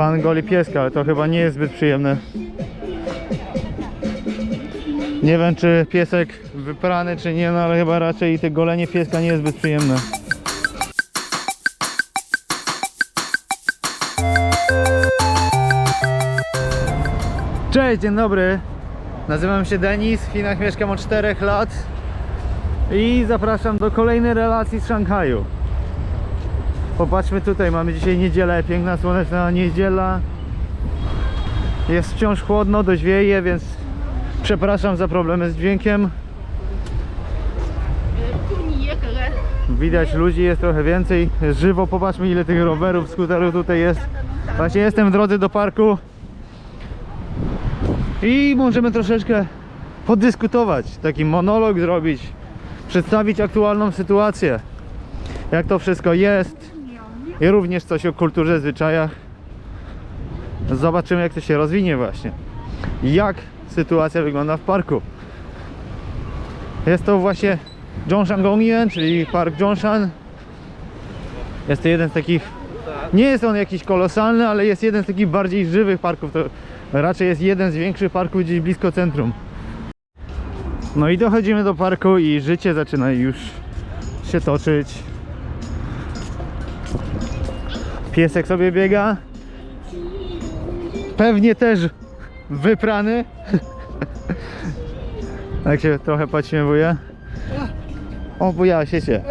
Pan goli pieska, ale to chyba nie jest zbyt przyjemne. Nie wiem czy piesek wyprany czy nie, no ale chyba raczej te golenie pieska nie jest zbyt przyjemne. Cześć, dzień dobry. Nazywam się Denis, w Chinach mieszkam od 4 lat i zapraszam do kolejnej relacji z Szanghaju. Popatrzmy tutaj, mamy dzisiaj niedzielę, piękna słoneczna niedziela. Jest wciąż chłodno, dość wieje, więc przepraszam za problemy z dźwiękiem. Widać ludzi jest trochę więcej. Żywo popatrzmy ile tych rowerów, skuterów tutaj jest. Właśnie jestem w drodze do parku. I możemy troszeczkę podyskutować, taki monolog zrobić, przedstawić aktualną sytuację. Jak to wszystko jest, i również coś o kulturze, zwyczajach. Zobaczymy jak to się rozwinie właśnie. Jak sytuacja wygląda w parku. Jest to właśnie Zhongshan Gongyan, czyli park Zhongshan. Jest to jeden z takich, nie jest on jakiś kolosalny, ale jest jeden z takich bardziej żywych parków. To raczej jest jeden z większych parków gdzieś blisko centrum. No i dochodzimy do parku i życie zaczyna już się toczyć. Piesek sobie biega. Pewnie też wyprany. Tak się trochę podśmiewuje. O, bujała się się.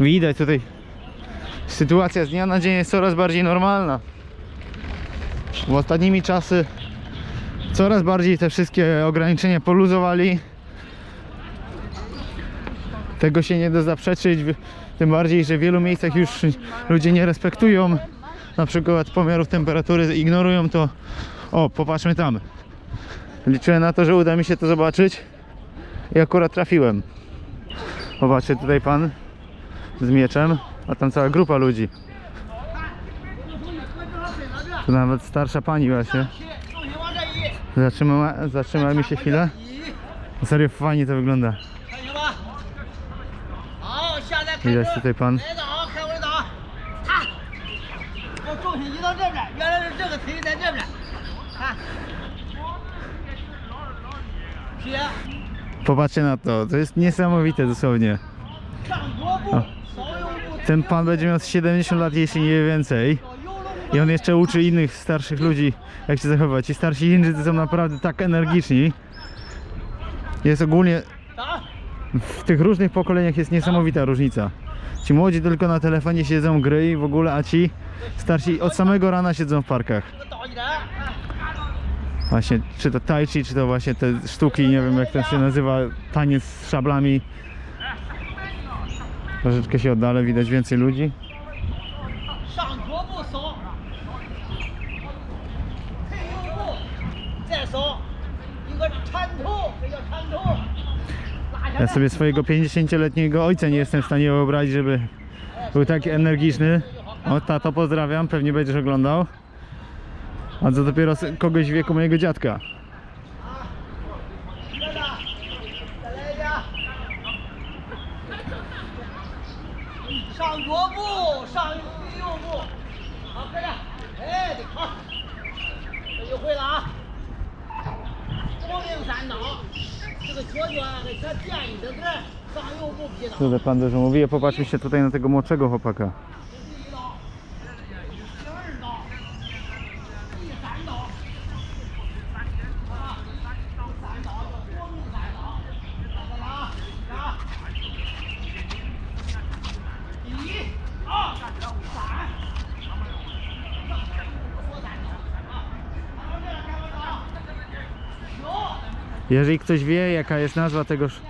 Widać tutaj. Sytuacja z dnia na dzień jest coraz bardziej normalna. W ostatnimi czasy coraz bardziej te wszystkie ograniczenia poluzowali. Tego się nie da zaprzeczyć, tym bardziej, że w wielu miejscach już ludzie nie respektują na przykład pomiarów temperatury, ignorują to. O, popatrzmy tam. Liczyłem na to, że uda mi się to zobaczyć i akurat trafiłem. Zobaczcie tutaj pan z mieczem, a tam cała grupa ludzi. Tu nawet starsza pani właśnie. Zatrzyma, zatrzymała mi się chwilę. Serio fajnie to wygląda. Widać tutaj pan. Popatrzcie na to, to jest niesamowite dosłownie. O. Ten pan będzie miał 70 lat, jeśli nie więcej. I on jeszcze uczy innych starszych ludzi, jak się zachować. Ci starsi Chińczycy są naprawdę tak energiczni. Jest ogólnie w tych różnych pokoleniach jest niesamowita różnica. Ci młodzi tylko na telefonie siedzą gry i w ogóle, a ci starsi od samego rana siedzą w parkach. Właśnie, czy to tai chi, czy to właśnie te sztuki, nie wiem jak to się nazywa, taniec z szablami. Troszeczkę się oddalę, widać więcej ludzi. Ja 来，sobie swojego 50-letniego ojca nie jestem w stanie wyobrazić, żeby był taki energiczny. O, tato pozdrawiam, pewnie będziesz oglądał. A co dopiero kogoś w wieku mojego dziadka. Tyle pan dużo mówi, popatrzmy się tutaj na tego młodszego chłopaka. Jeżeli ktoś wie, jaka jest nazwa tegoż,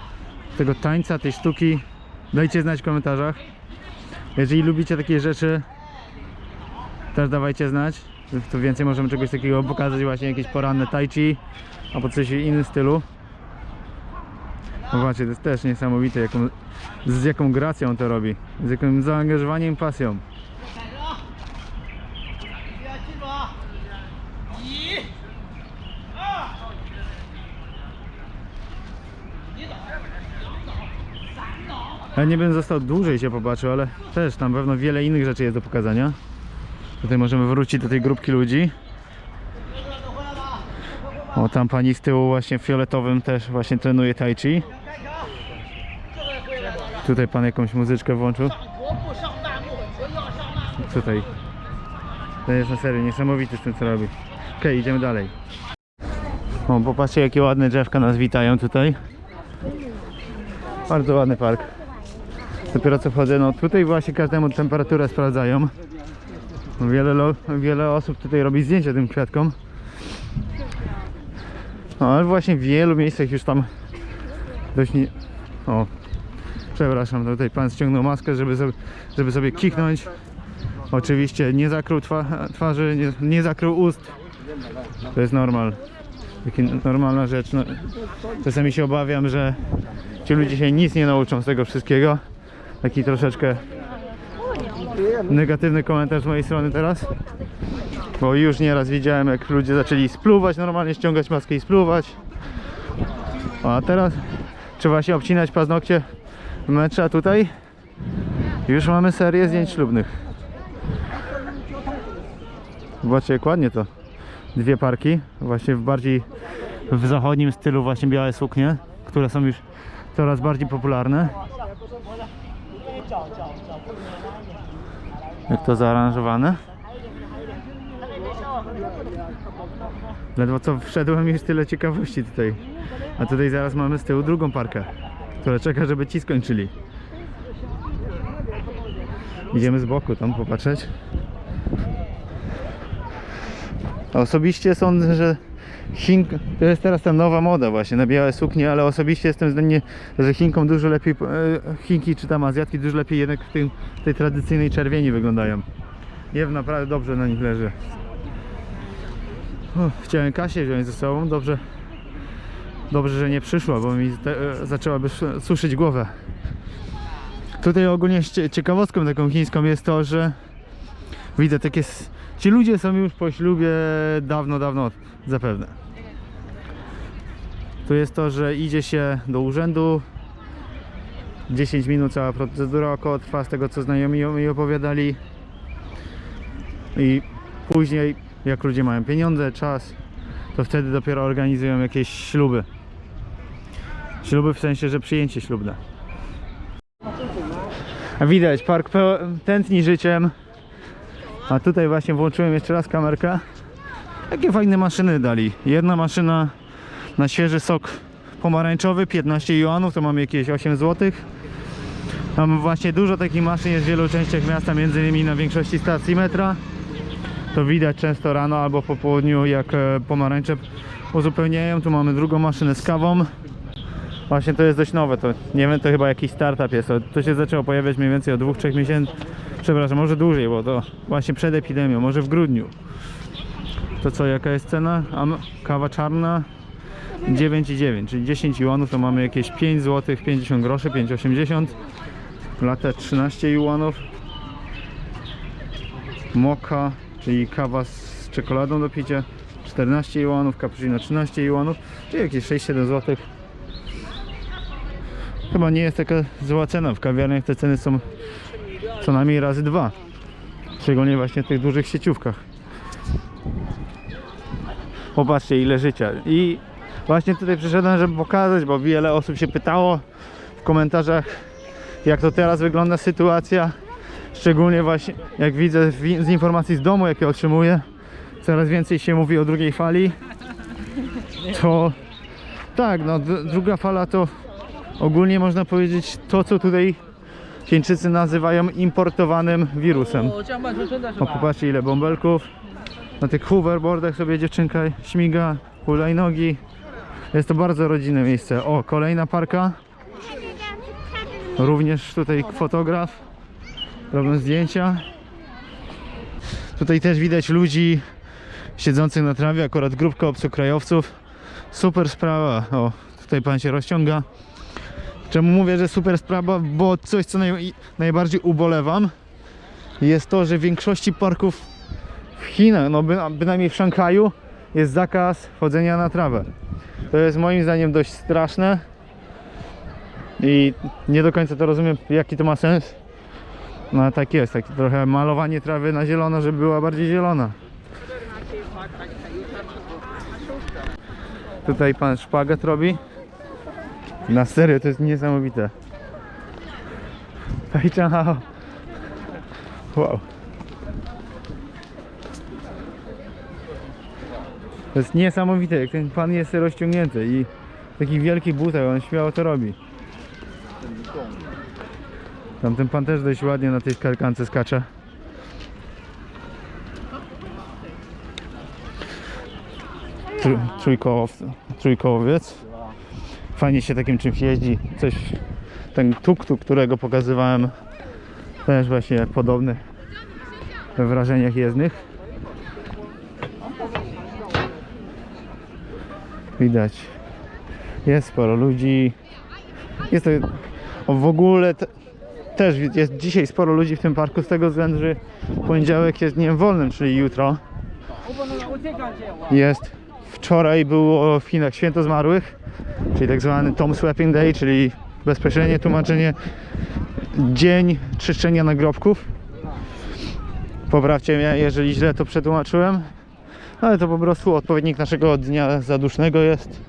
tego tańca, tej sztuki, dajcie znać w komentarzach. Jeżeli lubicie takie rzeczy, też dawajcie znać. To więcej możemy czegoś takiego pokazać, właśnie jakieś poranne tai chi, albo coś w innym stylu. Zobaczcie, to jest też niesamowite, jaką, z jaką gracją to robi, z jakim zaangażowaniem i pasją. Ja nie bym został dłużej się popatrzył, ale też tam pewno wiele innych rzeczy jest do pokazania. Tutaj możemy wrócić do tej grupki ludzi. O, tam pani z tyłu właśnie w fioletowym też właśnie trenuje tai chi. Tutaj pan jakąś muzyczkę włączył. Tutaj. To jest na serio niesamowity z tym co robi. Okej, okay, idziemy dalej. O, popatrzcie jakie ładne drzewka nas witają tutaj. Bardzo ładny park. Dopiero co wchodzę, no tutaj właśnie każdemu temperaturę sprawdzają. Wiele, wiele osób tutaj robi zdjęcia tym kwiatkom. No ale właśnie w wielu miejscach już tam dość nie... O, przepraszam, tutaj pan ściągnął maskę, żeby sobie, żeby sobie kiknąć. Oczywiście nie zakrył twa twarzy, nie, nie zakrył ust. To jest normal. Taki normalna rzecz. No, czasami się obawiam, że ci ludzie się nic nie nauczą z tego wszystkiego. Taki troszeczkę negatywny komentarz z mojej strony teraz. Bo już nieraz widziałem, jak ludzie zaczęli spluwać, normalnie ściągać maskę i spluwać. A teraz trzeba się obcinać paznokcie w metrze, a tutaj już mamy serię zdjęć ślubnych. Zobaczcie jak ładnie to. Dwie parki, właśnie w bardziej w zachodnim stylu właśnie białe suknie, które są już coraz bardziej popularne. Jak to zaaranżowane. Ledwo co wszedłem już tyle ciekawości tutaj. A tutaj zaraz mamy z tyłu drugą parkę, która czeka, żeby ci skończyli. Idziemy z boku tam popatrzeć. Osobiście sądzę, że Chink, to jest teraz ta nowa moda właśnie na białe suknie, ale osobiście jestem zdania, że Chinkom dużo lepiej, e, Chinki czy tam Azjatki dużo lepiej jednak w tej tradycyjnej czerwieni wyglądają. Jew naprawdę dobrze na nich leży. Chciałem Kasię wziąć ze sobą, dobrze, dobrze, że nie przyszła, bo mi te, e, zaczęłaby sz- suszyć głowę. Tutaj ogólnie cie- ciekawostką taką chińską jest to, że widzę takie. Ci ludzie są już po ślubie dawno, dawno zapewne. Tu jest to, że idzie się do urzędu. 10 minut cała procedura około trwa, z tego co znajomi mi opowiadali. I później, jak ludzie mają pieniądze, czas, to wtedy dopiero organizują jakieś śluby. Śluby w sensie, że przyjęcie ślubne. Widać, park tętni życiem. A tutaj właśnie włączyłem jeszcze raz kamerkę. Jakie fajne maszyny dali. Jedna maszyna na świeży sok pomarańczowy, 15 juanów, to mamy jakieś 8 zł. Tam właśnie dużo takich maszyn jest w wielu częściach miasta, między innymi na większości stacji metra. To widać często rano albo po południu, jak e, pomarańcze uzupełniają. Tu mamy drugą maszynę z kawą. Właśnie to jest dość nowe, to nie wiem, to chyba jakiś startup jest. To, się zaczęło pojawiać mniej więcej od 2-3 miesięcy. Przepraszam, może dłużej, bo to właśnie przed epidemią, może w grudniu. To co, jaka jest cena? Kawa czarna 9,9, czyli 10 juanów to mamy jakieś 5 zł 50 groszy, 5,80 Latte 13 juanów Moka, czyli kawa z czekoladą do picia 14 juanów, cappuccino 13 juanów, czyli jakieś 6-7 zł Chyba nie jest taka zła cena, w kawiarniach te ceny są co najmniej razy dwa Szczególnie właśnie w tych dużych sieciówkach Popatrzcie ile życia. I właśnie tutaj przyszedłem, żeby pokazać, bo wiele osób się pytało w komentarzach, jak to teraz wygląda sytuacja. Szczególnie właśnie jak widzę z informacji z domu, jakie otrzymuję, coraz więcej się mówi o drugiej fali. To tak, no druga fala to Ogólnie można powiedzieć to, co tutaj Chińczycy nazywają importowanym wirusem. O, popatrzcie ile bąbelków. Na tych hoverboardach sobie dziewczynka śmiga, hulajnogi. Jest to bardzo rodzinne miejsce. O, kolejna parka. Również tutaj fotograf. Robią zdjęcia. Tutaj też widać ludzi siedzących na trawie, akurat grupka obcokrajowców. Super sprawa. O, tutaj pan się rozciąga. Czemu mówię, że super sprawa? Bo coś, co naj, najbardziej ubolewam, jest to, że w większości parków w Chinach, no by, bynajmniej w Szanghaju, jest zakaz chodzenia na trawę. To jest moim zdaniem dość straszne. I nie do końca to rozumiem, jaki to ma sens. No tak jest, takie trochę malowanie trawy na zielono, żeby była bardziej zielona. Tutaj pan szpagat robi. Na serio, to jest niesamowite. Hej, ciao. Wow. To jest niesamowite, jak ten pan jest rozciągnięty i w takich wielkich butach on śmiało to robi. Tamten pan też dość ładnie na tej skarkance skacze. Trójkołow, trójkołowiec. Fajnie się takim czymś jeździ. Coś, ten tuk-tuk, którego pokazywałem, też właśnie podobny we wrażeniach jezdnych. Widać, jest sporo ludzi. Jest to w ogóle te, też jest dzisiaj sporo ludzi w tym parku z tego względu, że poniedziałek jest dniem wolnym, czyli jutro. Jest wczoraj było w Chinach święto zmarłych, czyli tak zwany Tom Sweeping Day, czyli bezpośrednie tłumaczenie dzień czyszczenia nagrobków. Poprawcie mnie, jeżeli źle to przetłumaczyłem. Ale to po prostu odpowiednik naszego dnia zadusznego jest.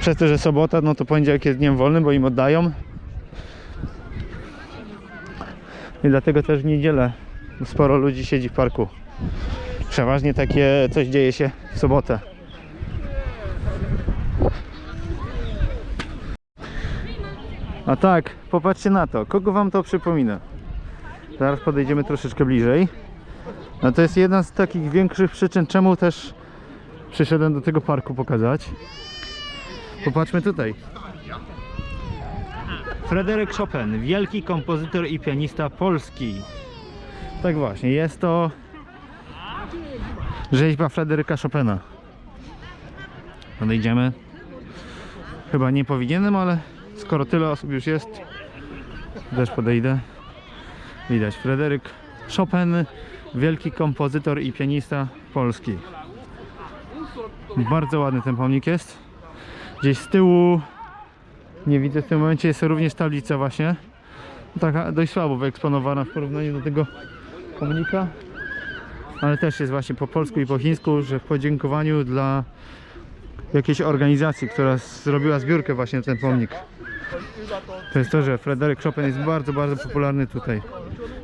Przez to, że sobota, no to poniedziałek jest dniem wolnym, bo im oddają. I dlatego też w niedzielę sporo ludzi siedzi w parku. Przeważnie takie coś dzieje się w sobotę. A tak, popatrzcie na to. Kogo wam to przypomina? Zaraz podejdziemy troszeczkę bliżej. No to jest jedna z takich większych przyczyn, czemu też przyszedłem do tego parku pokazać. Popatrzmy tutaj. Fryderyk Chopin, wielki kompozytor i pianista polski. Tak właśnie, jest to rzeźba Fryderyka Chopina. Podejdziemy. Chyba nie powinienem, ale skoro tyle osób już jest, też podejdę. Widać, Fryderyk Chopin, wielki kompozytor i pianista polski. Bardzo ładny ten pomnik jest. Gdzieś z tyłu, nie widzę w tym momencie, jest również tablica właśnie. Taka dość słabo wyeksponowana w porównaniu do tego pomnika. Ale też jest właśnie po polsku i po chińsku, że w podziękowaniu dla jakiejś organizacji, która zrobiła zbiórkę właśnie na ten pomnik. To jest to, że Fryderyk Chopin jest bardzo, bardzo popularny tutaj.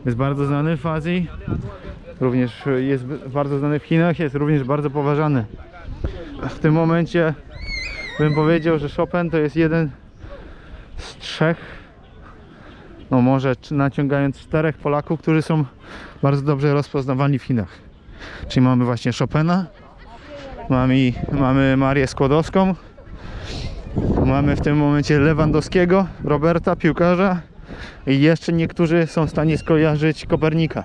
Jest bardzo znany w Azji, również jest bardzo znany w Chinach, jest również bardzo poważany. W tym momencie bym powiedział, że Chopin to jest jeden z trzech, no może naciągając czterech Polaków, którzy są bardzo dobrze rozpoznawani w Chinach. Czyli mamy właśnie Chopina, mamy, mamy Marię Skłodowską, mamy w tym momencie Lewandowskiego, Roberta, piłkarza i jeszcze niektórzy są w stanie skojarzyć Kopernika.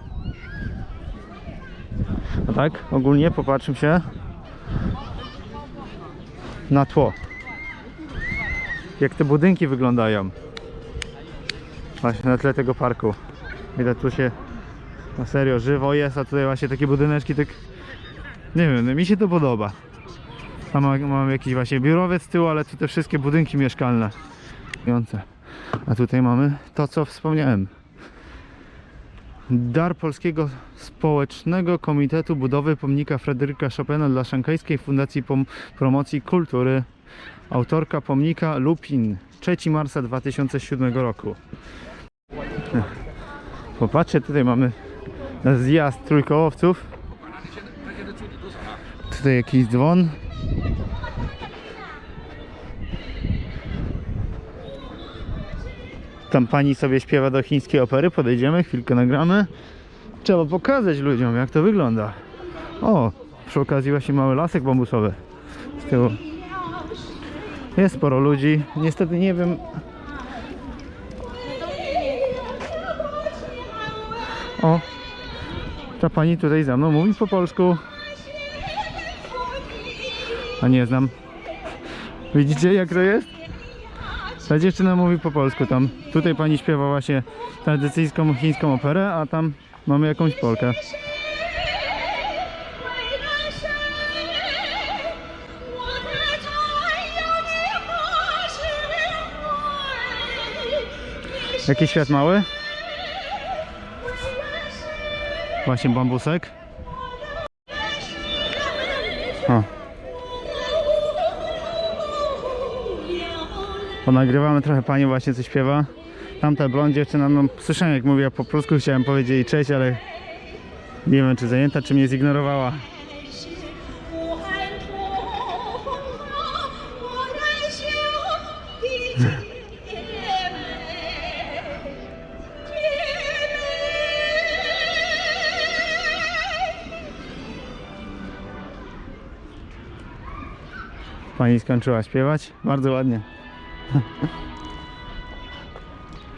No tak, ogólnie popatrzmy się na tło. Jak te budynki wyglądają. Właśnie na tle tego parku. Widać tu się na serio żywo jest, a tutaj właśnie takie budyneczki tak nie wiem, no mi się to podoba. Mam jakiś właśnie biurowiec z tyłu, ale tu te wszystkie budynki mieszkalne. A tutaj mamy to, co wspomniałem. Dar Polskiego Społecznego Komitetu Budowy Pomnika Fryderyka Chopina dla Szanghajskiej Fundacji Pom- Promocji Kultury. Autorka pomnika Lupin. 3 marca 2007 roku. Popatrzcie, tutaj mamy zjazd trójkołowców. Tutaj jakiś dzwon. Tam pani sobie śpiewa do chińskiej opery. Podejdziemy, chwilkę nagramy. Trzeba pokazać ludziom, jak to wygląda. O, przy okazji właśnie mały lasek bambusowy z tyłu. Jest sporo ludzi. Niestety nie wiem. O, ta pani tutaj za mną mówi po polsku. A nie znam. Widzicie jak to jest? Ta dziewczyna mówi po polsku tam. Tutaj pani śpiewa właśnie tradycyjską chińską operę, a tam mamy jakąś Polkę. Jaki świat mały? Właśnie bambusek. Nagrywamy trochę pani właśnie co śpiewa. Tamta blond dziewczyna, no słyszałem jak mówiła po polsku, chciałem powiedzieć jej cześć, ale nie wiem czy zajęta, czy mnie zignorowała. Pani skończyła śpiewać? Bardzo ładnie.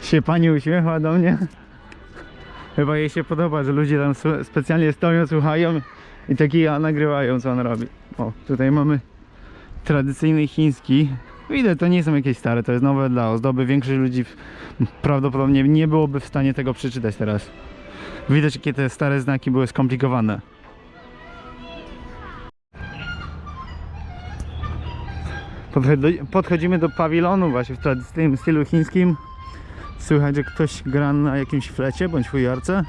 się pani uśmiechła do mnie. Chyba jej się podoba, że ludzie tam specjalnie stoją, słuchają i taki nagrywają, co on robi. O, tutaj mamy tradycyjny chiński. Widać, to nie są jakieś stare, to jest nowe dla ozdoby. Większość ludzi prawdopodobnie nie byłoby w stanie tego przeczytać teraz. Widać, jakie te stare znaki były skomplikowane. Podchodzimy do pawilonu właśnie w tradycyjnym stylu chińskim. Słychać, że ktoś gra na jakimś flecie bądź fujarce.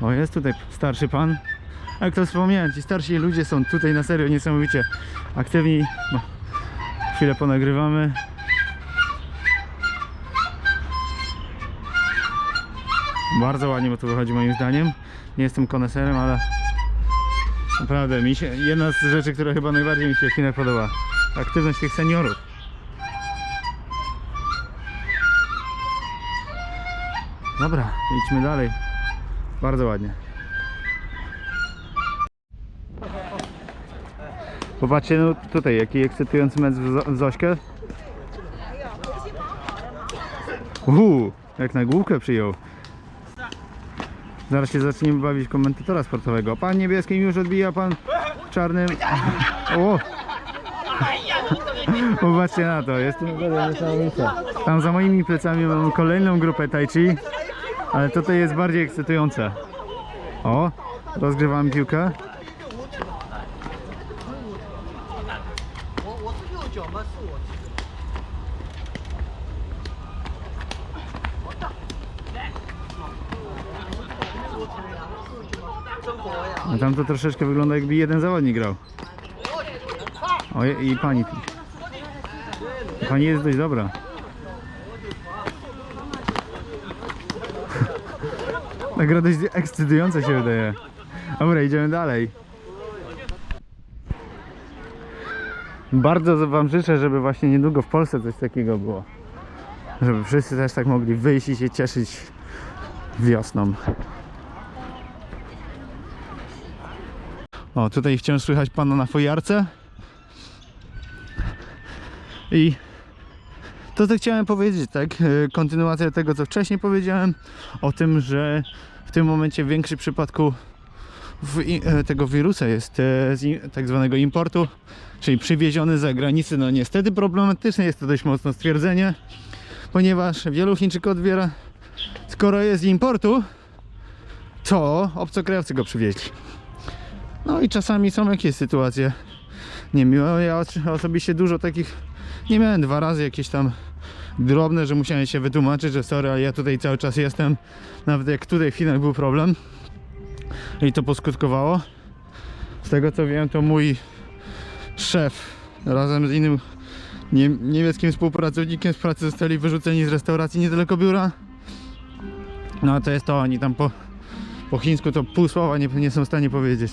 O, jest tutaj starszy pan. Jak to wspomniałem, ci starsi ludzie są tutaj na serio niesamowicie aktywni. No, chwilę ponagrywamy. Bardzo ładnie mu to wychodzi moim zdaniem. Nie jestem koneserem, ale naprawdę mi się, jedna z rzeczy, która chyba najbardziej mi się w Chinach podoba. Aktywność tych seniorów. Dobra, idźmy dalej. Bardzo ładnie. Popatrzcie no tutaj, jaki ekscytujący mecz w, Zo- w Zośkę. Uuu, jak na główkę przyjął. Zaraz się zaczniemy bawić komentatora sportowego. Pan niebieskim już odbija, pan czarnym. O! Popatrzcie na to, jestem naprawdę niesamowita. Tam za moimi plecami mam kolejną grupę tai chi, ale tutaj jest bardziej ekscytujące. O, rozgrywam piłkę. A tam to troszeczkę wygląda jakby jeden zawodnik grał. Oj, i pani. Pani jest dość dobra. Nagroda dość ekscytująca się wydaje. Dobra, idziemy dalej. Bardzo Wam życzę, żeby właśnie niedługo w Polsce coś takiego było. Żeby wszyscy też tak mogli wyjść i się cieszyć wiosną. O, tutaj wciąż słychać pana na fojarce. I to co chciałem powiedzieć, tak? e, Kontynuacja tego, co wcześniej powiedziałem, o tym, że w tym momencie w większym przypadku e, tego wirusa jest e, z tak zwanego importu, czyli przywieziony z zagranicy. No niestety problematyczne jest to dość mocno stwierdzenie, ponieważ wielu Chińczyków odbiera, skoro jest z importu, to obcokrajowcy go przywieźli. No i czasami są jakieś sytuacje niemiłe. Ja osobiście dużo takich nie miałem dwa razy jakieś tam drobne, że musiałem się wytłumaczyć, że sorry, ale ja tutaj cały czas jestem. Nawet jak tutaj w Chinach był problem i to poskutkowało. Z tego co wiem, to mój szef razem z innym nie, niemieckim współpracownikiem z pracy zostali wyrzuceni z restauracji niedaleko biura. No a to jest to, oni tam po, po chińsku to pół słowa nie, nie są w stanie powiedzieć.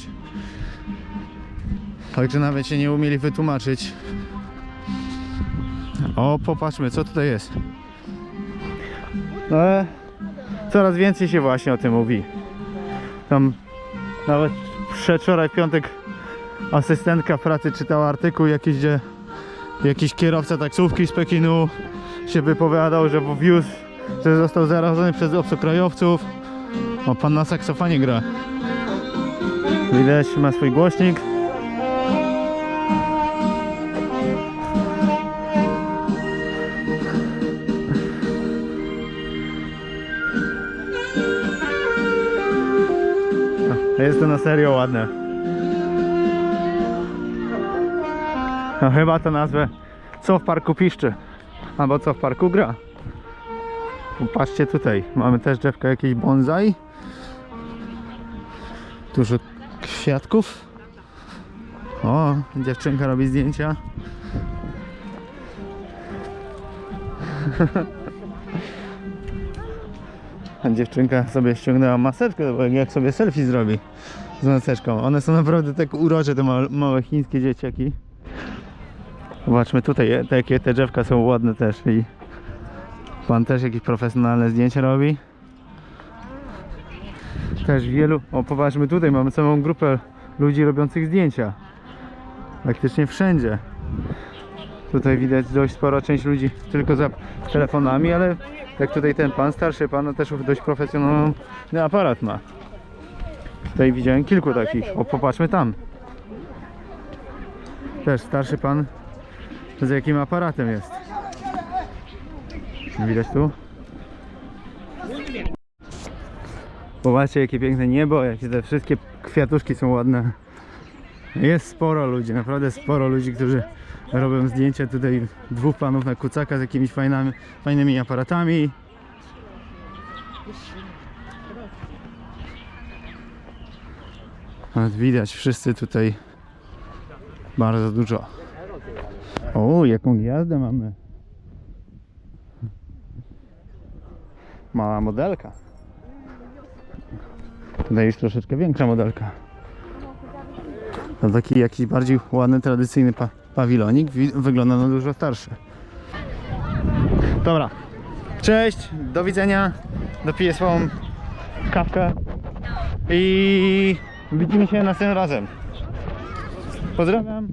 Także nawet się nie umieli wytłumaczyć. O, popatrzmy, co tutaj jest. No, e, coraz więcej się właśnie o tym mówi. Tam nawet przedwczoraj piątek asystentka pracy czytała artykuł jakiś, gdzie jakiś kierowca taksówki z Pekinu się wypowiadał, że wiózł, że został zarażony przez obcokrajowców. O, pan na saksofonie gra. Widać, ma swój głośnik. Jest to na serio ładne. No chyba to nazwę Co w parku piszczy. Albo Co w parku gra. Popatrzcie tutaj, mamy też drzewka jakieś bonsai. Dużo kwiatków. O, dziewczynka robi zdjęcia. Dziewczynka sobie ściągnęła maseczkę, bo jak sobie selfie zrobi z maseczką. One są naprawdę tak urocze, te małe, chińskie dzieciaki. Zobaczmy tutaj, e, te drzewka są ładne też i pan też jakieś profesjonalne zdjęcia robi. Też wielu, o popatrzmy tutaj, mamy całą grupę ludzi robiących zdjęcia. Praktycznie wszędzie. Tutaj widać dość spora część ludzi tylko za telefonami, ale jak tutaj ten pan, starszy pan, no też dość profesjonalny aparat ma. Tutaj widziałem kilku takich. O, popatrzmy tam. Też starszy pan z jakim aparatem jest. Widać tu? Popatrzcie jakie piękne niebo, jakie te wszystkie kwiatuszki są ładne. Jest sporo ludzi, naprawdę sporo ludzi, którzy robią zdjęcia. Tutaj dwóch panów na kucaka z jakimiś fajnymi, aparatami. A Widać wszyscy tutaj bardzo dużo. O, jaką gwiazdę mamy. Mała modelka. Tutaj już troszeczkę większa modelka. To taki jakiś bardziej ładny, tradycyjny pa pawilonik. Wi- Wygląda na dużo starszy. Dobra. Cześć, do widzenia. Dopiję swoją kawkę. I widzimy się następnym razem. Pozdrawiam.